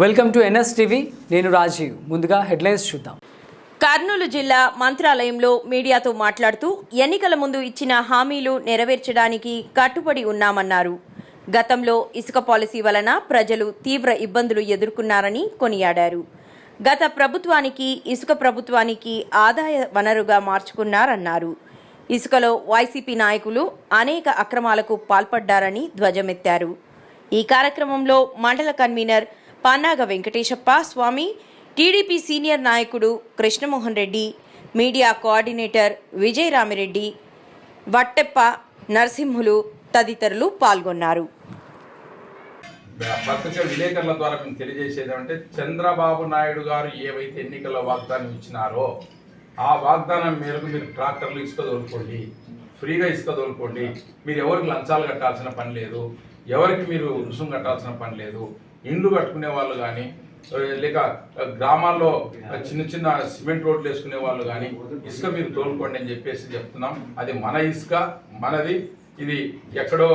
Welcome to NS TV. నేను రాజీవ్. ముందుగా headlines చూద్దాం. కర్నూలు జిల్లా మంత్రాలయంలో మీడియాతో మాట్లాడుతూ ఎన్నికల ముందు ఇచ్చిన హామీలు నెరవేర్చడానికి కట్టుబడి ఉన్నామన్నారు. గతంలో ఇసుక పాలసీ వలన ప్రజలు తీవ్ర ఇబ్బందులు ఎదుర్కొన్నారని కొనియాడారు. గత ప్రభుత్వానికి ఇసుక ప్రభుత్వానికి ఆదాయ వనరుగా మార్చుకున్నారన్నారు. ఇసుకలో వైసీపీ నాయకులు అనేక అక్రమాలకు పాల్పడ్డారని ధ్వజమెత్తారు. ఈ కార్యక్రమంలో మండల convener Panaga Venkatesappa Swamy TDP senior నాయకుడు కృష్ణమోహన్ రెడ్డి మీడియా కోఆర్డినేటర్ విజయరామిరెడ్డి వట్టెప్ప నరసింహులు తదితరులు పాల్గొన్నారు. పత్రిక విలేకరుల ద్వారా మేము తెలియజేసేది ఏమంటే చంద్రబాబు నాయుడు గారు ఏవైతే ఎన్నికల్లో వాగ్దానం ఇచ్చినారో ఆ వాగ్దానం మేరకు మీరు ట్రాక్టర్లు ఇసుక ఫ్రీగా ఇసుక తోలుకోండి మీరు ఎవరికి లంచాలు కట్టాల్సిన పని లేదు ఎవరికి మీరు రుసుము కట్టాల్సిన పని లేదు ఇండ్లు కట్టుకునే వాళ్ళు కానీ లేక గ్రామాల్లో చిన్న చిన్న సిమెంట్ రోడ్లు వేసుకునే వాళ్ళు కానీ ఇసుక మీరు తోలుకోండి అని చెప్పేసి చెప్తున్నాం. అది మన ఇసుక మనది. ఇది ఎక్కడో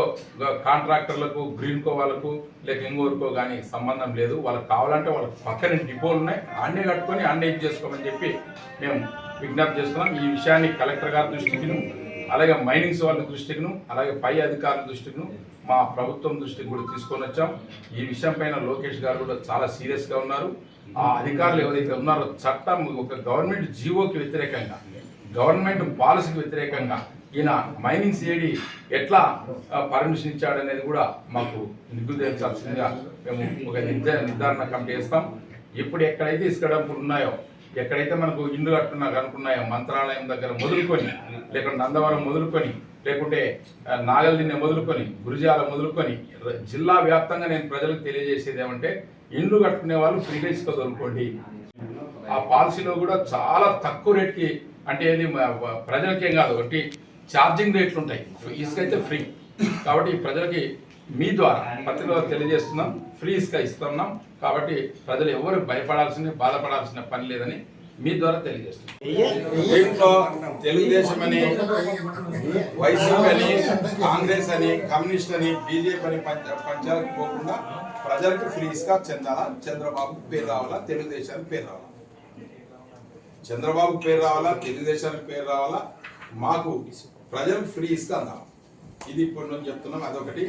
కాంట్రాక్టర్లకు గ్రీన్కో వాళ్ళకు లేక ఇంకోరికో కానీ సంబంధం లేదు. వాళ్ళకి కావాలంటే వాళ్ళకి పక్కన డిపోలు ఉన్నాయి. అన్నీ కట్టుకొని అన్నీ ఇది చేసుకోమని చెప్పి మేము విజ్ఞప్తి చేస్తున్నాం. ఈ విషయాన్ని కలెక్టర్ గారి దృష్టికి అలాగే మైనింగ్స్ వాళ్ళ దృష్టికిను అలాగే పై అధికారుల దృష్టికిను మా ప్రభుత్వం దృష్టికి కూడా తీసుకొని వచ్చాం. ఈ విషయం పైన లోకేష్ గారు కూడా చాలా సీరియస్గా ఉన్నారు. ఆ అధికారులు ఎవరైతే ఉన్నారో చట్టం ఒక గవర్నమెంట్ జీవోకి వ్యతిరేకంగా గవర్నమెంట్ పాలసీకి వ్యతిరేకంగా ఈయన మైనింగ్ సిఐడి ఎట్లా పర్మిషన్ ఇచ్చాడనేది కూడా మాకు నిగ్గుదేర్చాల్సిందిగా మేము ఒక నిర్ధ- నిర్ధారణ కమిటీ వేస్తాం. ఇప్పుడు ఎక్కడైతే ఇసుక డంపులు ఉన్నాయో ఎక్కడైతే మనకు ఇండ్లు కట్టున్నా కనుకున్నాయో మంత్రాలయం దగ్గర మొదలుకొని లేకుంటే నందవరం మొదలుకొని లేకుంటే ఆ, నాగల్దిన్నె మొదలుకొని గురిజాల మొదలుకొని జిల్లా వ్యాప్తంగా నేను ప్రజలకు తెలియజేసేది ఏమంటే ఇండ్లు కట్టుకునే వాళ్ళు ఫ్రీగా ఇసుక దొరుకుకోండి ఆ పాలసీలో కూడా చాలా తక్కువ రేట్కి అంటే ఏది ప్రజలకేం కాదు ఒకటి ఛార్జింగ్ రేట్లు ఉంటాయి. ఇసుక అయితే ఫ్రీ. కాబట్టి ప్రజలకి మీ ద్వారా పత్రికలో తెలియజేస్తున్నాం ఫ్రీ ఇసుక ఇస్తున్నాం. కాబట్టి ప్రజలు ఎవరు భయపడాల్సిన బాధపడాల్సిన పని లేదని మీ ద్వారా తెలియజేస్తున్నాం దీంట్లో తెలుగుదేశం అని వైసీపీ అని కాంగ్రెస్ అని కమ్యూనిస్ట్ అని బీజేపీ అని పంచ పంచాలకు పోకుండా ప్రజలకు ఫ్రీ ఇసుక చెందాలా? చంద్రబాబు పేరు రావాలా? తెలుగుదేశానికి పేరు రావాలా? చంద్రబాబు పేరు రావాలా? తెలుగుదేశానికి పేరు రావాలా? మాకు ప్రజలకు ఫ్రీ అందాం ఇది ఇప్పుడు నేను చెప్తున్నాం అదొకటి.